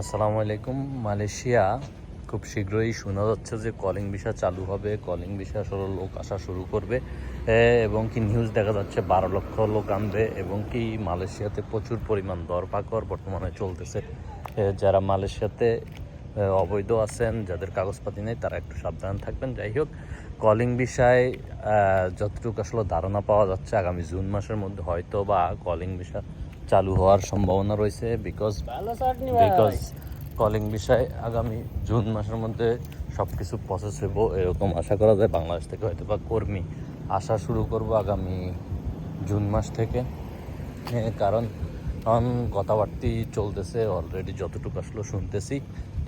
আসসালামু আলাইকুম। মালয়েশিয়া খুব শীঘ্রই শোনা যাচ্ছে যে কলিং ভিসা চালু হবে। কলিং ভিসা আসলে লোক আসা শুরু করবে। এবং কি নিউজ দেখা যাচ্ছে, বারো লক্ষ লোক আনবে এবং কি মালয়েশিয়াতে প্রচুর পরিমাণ দর পাকড় বর্তমানে চলতেছে। যারা মালয়েশিয়াতে অবৈধ আছেন, যাদের কাগজপাতি নেই, তারা একটু সাবধান থাকবেন। যাই হোক কলিং বিষয়ে যতটুকু আসলে ধারণা পাওয়া যাচ্ছে, আগামী জুন মাসের মধ্যে হয়তো বা কলিং ভিসা চালু হওয়ার সম্ভাবনা রয়েছে বিকজ বিকজ কলিং বিষয়ে আগামী জুন মাসের মধ্যে সব কিছু প্রসেস হইব এরকম আশা করা যায়। বাংলাদেশ থেকে হয়তো বা কর্মী আসা শুরু করব আগামী জুন মাস থেকে। কারণ কারণ কথাবার্তি চলতেছে অলরেডি যতটুকু আসলে শুনতেছি।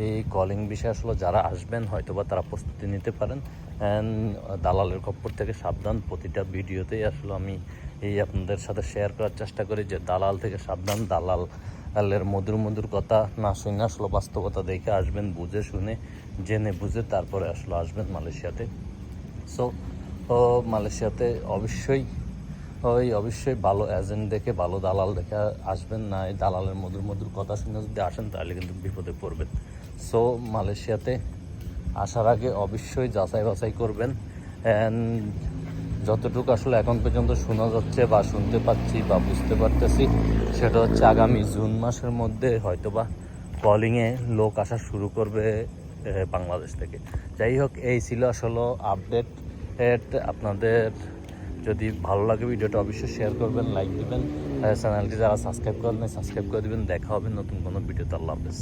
এই কলিং বিষয়ে আসলে যারা আসবেন হয়তো বা তারা প্রস্তুতি নিতে পারেন। দালালের খপ্পর থেকে সাবধান প্রতিটা ভিডিওতেই আসলে আমি এই আপনাদের সাথে শেয়ার করার চেষ্টা করি যে দালাল থেকে সাবধান দালাল দালালের মধুর মধুর কথা না শুনে আসলে বাস্তবতা দেখে আসবেন, বুঝে শুনে, জেনে বুঝে তারপরে আসলে আসবেন মালয়েশিয়াতে। সো ও মালয়েশিয়াতে অবশ্যই, ওই অবশ্যই ভালো এজেন্ট দেখে, ভালো দালাল দেখে আসবেন, না এই দালালের মধুর মধুর কথা শুনে যদি আসেন তাহলে কিন্তু বিপদে পড়বেন। সো মালয়েশিয়াতে আসার আগে অবশ্যই যাচাই বাছাই করবেন। অ্যান্ড যতটুকু আসলে এখন পর্যন্ত শোনা যাচ্ছে বা শুনতে পাচ্ছি বা বুঝতে পারতেছি, সেটা হচ্ছে আগামী জুন মাসের মধ্যে হয়তোবা কলিংয়ে লোক আসা শুরু করবে বাংলাদেশ থেকে। যাই হোক, এই ছিল আসলে আপডেট আপনাদের যদি ভালো লাগে ভিডিওটা অবশ্যই শেয়ার করবেন লাইক দিবেন। চ্যানেলটি যারা সাবস্ক্রাইব করেন সাবস্ক্রাইব করে দেবেন। দেখা হবে নতুন কোনো ভিডিওতে। আল্লাহ হাফেজ।